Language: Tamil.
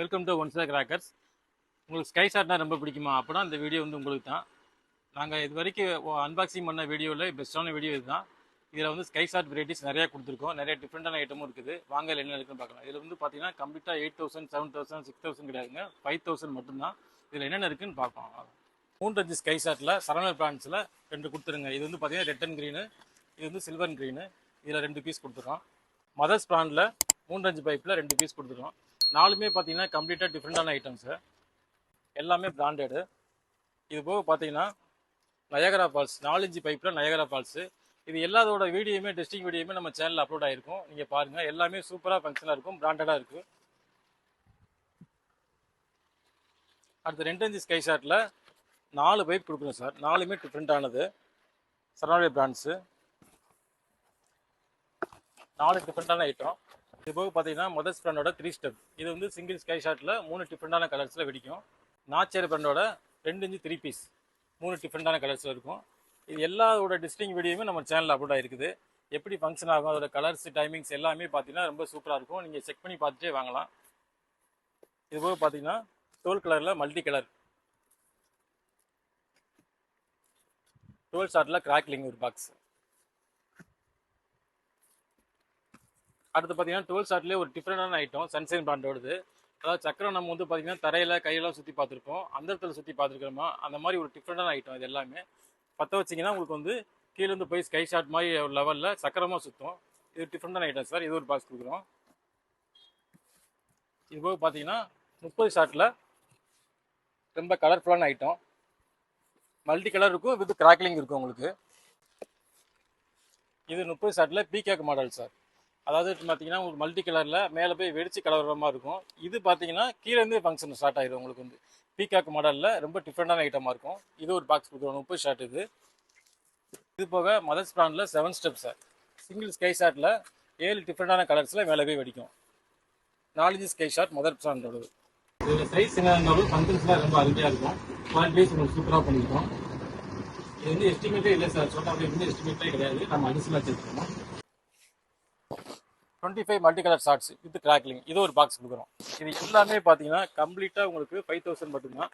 வெல்கம் டு ஒன்ஸ் கிராக்கர்ஸ் உங்களுக்கு ஸ்கை ஷாட்னா ரொம்ப பிடிக்குமா? அப்படின்னா இந்த வீடியோ வந்து உங்களுக்கு தான். நாங்கள் இது வரைக்கும் அன்பாக்சிங் பண்ண வீடியோவில் பெஸ்ட்டான வீடியோ இதுதான். இதில் வந்து ஸ்கை ஷாட் வெரைட்டிஸ் நிறையா கொடுத்துருக்கோம். நிறைய டிஃப்ரெண்ட்டான ஐட்டமும் இருக்குது. வாங்க என்ன இருக்குன்னு பார்க்கலாம். இதில் வந்து பார்த்தீங்கன்னா கம்ப்ளீட்டாக eight thousand seven thousand six thousand கிடையாதுங்க. ஃபைவ் தௌசண்ட் மட்டும்தான். இதில் என்னென்ன இருக்குன்னு பார்ப்போம் மூன்று அஞ்சு ஸ்கை ஷாட்டில் சரவண பிராண்ட்ஸில் ரெண்டு கொடுத்துருங்க. இது வந்து பார்த்தீங்கன்னா ரெட் அண்ட் க்ரீனு இது வந்து சில்வர் க்ரீனு இதில் ரெண்டு பீஸ் கொடுத்துருக்கோம். மதர்ஸ் பிராண்டில் மூன்றஞ்சு பைப்பில் ரெண்டு பீஸ் கொடுத்துருக்கோம். நாலுமே பார்த்தீங்கன்னா கம்ப்ளீட்டாக டிஃப்ரெண்டான ஐட்டம்ஸு எல்லாமே பிராண்டடு இது போக பார்த்தீங்கன்னா நயகரா ஃபால்ஸ் நாலஞ்சு பைப்பில் நயகரா ஃபால்ஸு இது எல்லாத்தோட வீடியோமே டெஸ்டிங் வீடியோமே நம்ம சேனலில் அப்லோட் ஆகிருக்கும் நீங்கள் பாருங்கள் எல்லாமே சூப்பராக ஃபங்க்ஷனாக இருக்கும் பிராண்டடாக இருக்குது அடுத்து ரெண்டு அஞ்சு ஸ்கை ஷாட்டில் நாலு பைப் கொடுக்குறோம் சார் நாலுமே டிஃப்ரெண்ட்டானது சரணாலய பிராண்ட்ஸு நாலு டிஃப்ரெண்ட்டான ஐட்டம் இது போக பார்த்தீங்கன்னா மதர்ஸ் பிராண்டோட த்ரீ ஸ்டெப் இது வந்து சிங்கிள் ஸ்கை ஷாட்டில் மூணு டிஃப்ரெண்டான கலர்ஸில் வெடிக்கும். நாச்சேர் பிராண்டோட ரெண்டு இன்ச்சு த்ரீ பீஸ் மூணு டிஃப்ரெண்டான கலர்ஸில் இருக்கும். இது எல்லாரோட டிஸ்டிங் வீடியோமே நம்ம சேனலில் அப்லோட் ஆகிருக்குது எப்படி ஃபங்க்ஷன் ஆகும் அதோட கலர்ஸ் டைமிங்ஸ் எல்லாமே பார்த்தீங்கன்னா ரொம்ப சூப்பராக இருக்கும். நீங்கள் செக் பண்ணி பார்த்துட்டே வாங்கலாம். இது போக பார்த்தீங்கன்னா டோல் கலரில் மல்டி கலர் டோல் ஷார்ட்டில் கிராக்லிங் ஒரு பாக்ஸ் அடுத்து பார்த்தீங்கன்னா டுவெல் ஷார்ட்லேயே ஒரு டிஃப்ரெண்டான ஐட்டம் சன்சைன் பிராண்டோடது அதாவது சக்கரம் நம்ம வந்து பார்த்தீங்கன்னா தரையில் கையெல்லாம் சுற்றி பார்த்துருப்போம். அந்த இடத்துல சுற்றி பார்த்துருக்கிறோமா? அந்த மாதிரி ஒரு டிஃப்ரெண்டான ஐட்டம் இது எல்லாமே. பற்ற வச்சிங்கன்னா உங்களுக்கு வந்து கீழேருந்து போய் ஸ்கை ஷாட் மாதிரி ஒரு லெவலில் சக்கரமாக சுற்றும் இது டிஃப்ரெண்டான ஐட்டம் சார் இது ஒரு பாக்ஸ் கொடுக்குறோம். இது போக பார்த்தீங்கன்னா முப்பது ஷாட்டில் ரொம்ப கலர்ஃபுல்லான ஐட்டம் மல்டி கலர் இருக்கும் வித் கிராக்லிங் இருக்கும் உங்களுக்கு. இது முப்பது ஷாட்டில் பீகேக் மாடல் சார் அதாவது பார்த்தீங்கன்னா உங்களுக்கு மல்டி கலரில் மேலே போய் வெடிச்சு கலர் மாதிரி இருக்கும். இது பார்த்தீங்கன்னா கீழேருந்து ஃபங்க்ஷன் ஸ்டார்ட் ஆயிடும் உங்களுக்கு வந்து. பீகாக் மாடலில் ரொம்ப டிஃப்ரெண்டான ஐட்டமாக இருக்கும். இது ஒரு பாக்ஸ் கொடுக்குறோம் முப்பது ஷார்ட் இது. இது போக மதர்ஸ் பிராண்டில் seven step sir single sky ஷார்ட்டில் ஏழு டிஃப்ரெண்டான கலர்ஸில் மேலே போய் வெடிக்கும். நாலஞ்சு ஸ்கை ஷார்ட் மதர் பிராண்டோடது இதில் சைஸ் என்ன இருந்தாலும் ஃபங்க்ஷன்ஸ்லாம் ரொம்ப அருமையாக இருக்கும். குவாலிட்டிஸ் உங்களுக்கு சூப்பராக பண்ணியிருக்கோம் இது வந்து எஸ்டிமேட்டே இல்லை சார் சோட்டா வந்து எஸ்டிமேட்டே கிடையாது. நம்ம அடிஷனலாக வச்சுருக்கோம் twenty five multi colour shots with crackling இது ஒரு பாக்ஸ் கொடுக்குறோம். இது எல்லாமே பார்த்தீங்கன்னா கம்ப்ளீட்டாக உங்களுக்கு ஃபைவ் தௌசண்ட் மட்டும்தான்.